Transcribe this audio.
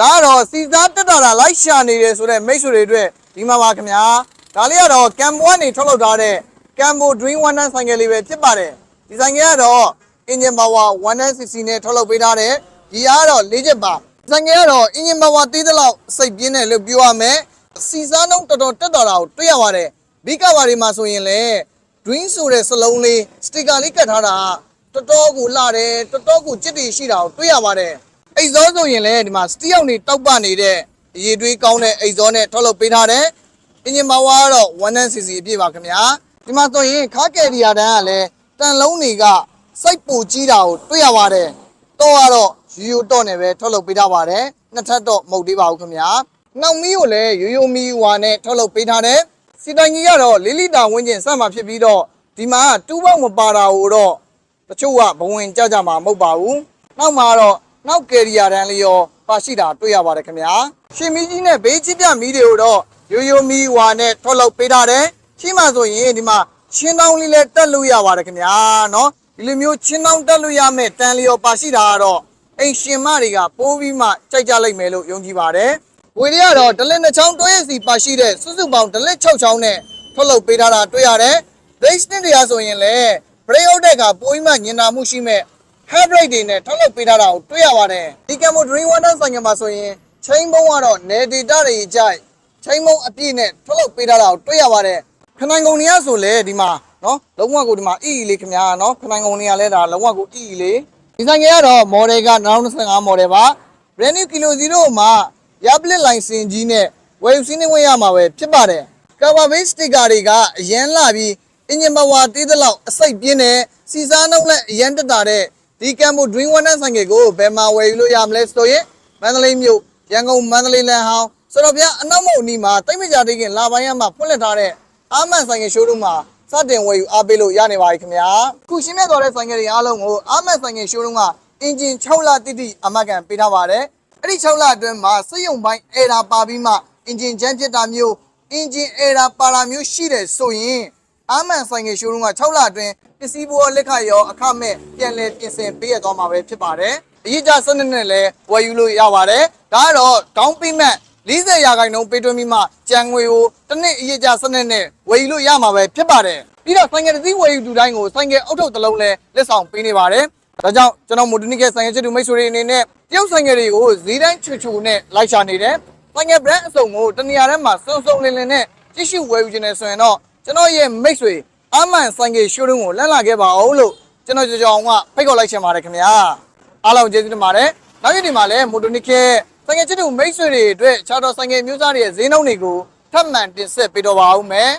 ဒါကတော့စီစားတက်တာတာလိုက်ရှာနေတယ်ဆိုတော့မိတ်ဆွေတွေအတွက်ဒီမှာပါခင်ဗျာဒါလေးကတော့ကမ်ဘိုကနေထုတ်လုပ်ထားတဲ့ကမ်ဘို Dream 1ဆိုင်ကယ်လေးပဲဖြစ်ပါတယ်ဒီဆိုင်ကယ်ကတော့ engine power 160နဲ့ထုတ်လုပ်ပေးထားတဲ့ဒီအားကတော့၄ချက်ပါဆိုင်ကယ်ကတော့ engine power သေးသလောက်စိတ်ပြင်းတယ်လို့ပြောရမယ်စီစားနှုန်းတော်တော်တက်တာတာကိုတွေ့ရပါတယ်ဘီကဘာတွေမှာဆိုရင်လည်း Dream ဆိုတဲ့စလုံးလေးစတစ်ကာလေးကတ်ထားတာတော်တော်ကိုလှတယ်တော်တော်ကိုကြစ်တီရှိတာကိုတွေ့ရပါတယ် အိတ်ဇောဆိုရင်လည်းဒီမှာစတီယောက်နေတောက်ပနေတဲ့အရေးတွေးကောင်းတဲ့အိတ်ဇောနဲ့ထုတ်လုပ်ပေးထားတယ်အင်ဂျင်ပါဝါကတော့ 1cc အပြည့်ပါခင်ဗျာဒီမှာဆိုရင်ခါကယ်ရီယာတန်းကလည်းတန်လုံးတွေကစိုက်ပူကြီးတာကိုတွေ့ရပါတယ်တော့ကတော့ရိုးရိုးတော့နေပဲထုတ်လုပ်ပေးထားပါတယ်နှစ်ထပ်တော့မဟုတ်သေးပါဘူးခင်ဗျာနောက်မီးကိုလည်းရိုးရိုးမီးဟွာနဲ့ထုတ်လုပ်ပေးထားတယ်စီတိုင်ကြီးကတော့၄လီတာဝန်းကျင်စမှာဖြစ်ပြီးတော့ဒီမှာတူးပေါက်မပါတာကိုတော့တချို့ကဘဝင်ကြကြမှာမဟုတ်ပါဘူးနောက်မှာတော့ နောက်ကယ်ရီယာတန်းလေးရောပါရှိတာတွေ့ရပါတယ်ခင်ဗျာရှင်မီးကြီးနဲ့ဘေးချစ်ပြမီးတွေကိုတော့ရိုးရိုးမီဝါနဲ့ထုတ်လုပ်ပေးထားတယ်။ရှိမှဆိုရင်ဒီမှာချင်းတောင်းလေးလည်းတက်လို့ရပါတယ်ခင်ဗျာနော်ဒီလိုမျိုးချင်းတောင်းတက်လို့ရမယ်တန်လျော်ပါရှိတာကတော့အိမ်ရှင်မတွေကပိုးပြီးမှကြိုက်ကြလိုက်မယ်လို့ယုံကြည်ပါတယ်။ဝေတွေကတော့ဒလက်နှစ်ချောင်းတွဲစီပါရှိတဲ့စုစုပေါင်းဒလက်6ချောင်းနဲ့ထုတ်လုပ်ပေးထားတာတွေ့ရတယ်။ base နဲ့တရားဆိုရင်လည်း brake out တဲ့ကပိုးပြီးမှညင်နာမှုရှိမဲ့ hybrid တွေနဲ့ထုတ်လုပ်ပေးထားတာကိုတွေ့ရပါတယ်ဒီကမ်မို Dream Wonder ဆိုင်ကမှာဆိုရင် chain ဘုံကတော့ ne data တွေကြိုက် chain ဘုံအပြည့်နဲ့ထုတ်လုပ်ပေးထားတာကိုတွေ့ရပါတယ်ခနိုင်ကုန်တွေကဆိုလဲဒီမှာနော်လုံးဝကိုဒီမှာအီအီလေးခင်ဗျာနော်ခနိုင်ကုန်တွေကလည်းဒါလုံးဝကိုအီအီလေးဒီဆိုင်ကကတော့ model က2025 model ပါ brand new kilo 0မှာရပလစ်လိုင်စင်ကြီးနဲ့ဝယ်ယူစင်းနေဝင်ရမှာပဲဖြစ်ပါတယ် cover base sticker တွေကအရန်လာပြီး engine power တေးသလောက်အစိတ်ပြင်းတဲ့စီစားနှုတ်နဲ့အရန်တက်တာတဲ့ ဒီကမ်မို Dream Wonder ဆိုင်ကကိုဘယ်မှာဝယ်ယူလို့ရမလဲဆိုရင်မန္တလေးမြို့ရန်ကုန်မန္တလေးလမ်းဟောင်းဆိုတော့ဗျာအနောက်မုံနီမှာတိတ်မကြတိခင်လာပိုင်းရမှာဖွင့်လှစ်ထားတဲ့အာမန်ဆိုင်က showroom မှာစတင်ဝယ်ယူအားပေးလို့ရနေပါပြီခင်ဗျာခုရှင်းနေသွားတဲ့ဆိုင်ကတွေအားလုံးကိုအာမန်ဆိုင်က showroom ကအင်ဂျင်6လတိတိအမကန်ပေးထားပါတယ်အဲ့ဒီ6လအတွင်းမှာစက်ရုံပိုင်း error ပါပြီးမှအင်ဂျင်ဂျမ်းဖြစ်တာမျိုးအင်ဂျင် error ပါတာမျိုးရှိတယ်ဆိုရင် အာမန်ဆိုင်ကရှိုးရုံးက6လအတွင်းပစ္စည်းဘောလက်ခရောအခမဲ့ပြန်လည်ပြင်ဆင်ပေးရသွားမှာပဲဖြစ်ပါတယ်။အရေးကြစနစ်နဲ့လည်းဝယ်ယူလို့ရပါတယ်။ဒါကတော့ down payment 40ရာခိုင်နှုန်းပေးသွင်းပြီးမှကြံငွေကိုတစ်နှစ်အရေးကြစနစ်နဲ့ဝယ်ယူလို့ရမှာပဲဖြစ်ပါတယ်။ပြီးတော့ဆိုင်ကယ်တစ်စီးဝယ်ယူသူတိုင်းကိုဆိုင်ကယ်အုတ်ထုပ်တစ်လုံးလည်းလက်ဆောင်ပေးနေပါတယ်။ဒါကြောင့်ကျွန်တော်မိုဒနီကဆိုင်ကယ်ချစ်သူမိတ်ဆွေတွေအနေနဲ့တရုတ်ဆိုင်ကယ်တွေကိုဈေးတိုင်းချူချူနဲ့လိုက်ရှာနေတယ်။ဆိုင်ကယ် brand အစုံကိုတနေရာထဲမှာစုံစုံလင်လင်နဲ့ကြည့်ရှုဝယ်ယူခြင်းနဲ့ဆိုရင်တော့ ကျွန်တော်ရဲ့မိတ်ဆွေအမှန်ဆိုင်ကရှိုးရုံးကိုလန့်လာခဲ့ပါအောင်လို့ကျွန်တော်ကြောင်ကြောင်ကဖိတ်ခေါ်လိုက်ချင်ပါတယ်ခင်ဗျာအားလုံးကျေးဇူးတင်ပါတယ်နောက်ရက်ဒီမှာလည်းမိုတိုနစ်ကဆိုင်ကချစ်သူမိတ်ဆွေတွေအတွက်ခြားတော်ဆိုင်ကမျိုးစားတွေရဲ့ဈေးနှုန်းတွေကိုထပ်မံတင်ဆက်ပေးတော့ပါဦးမယ်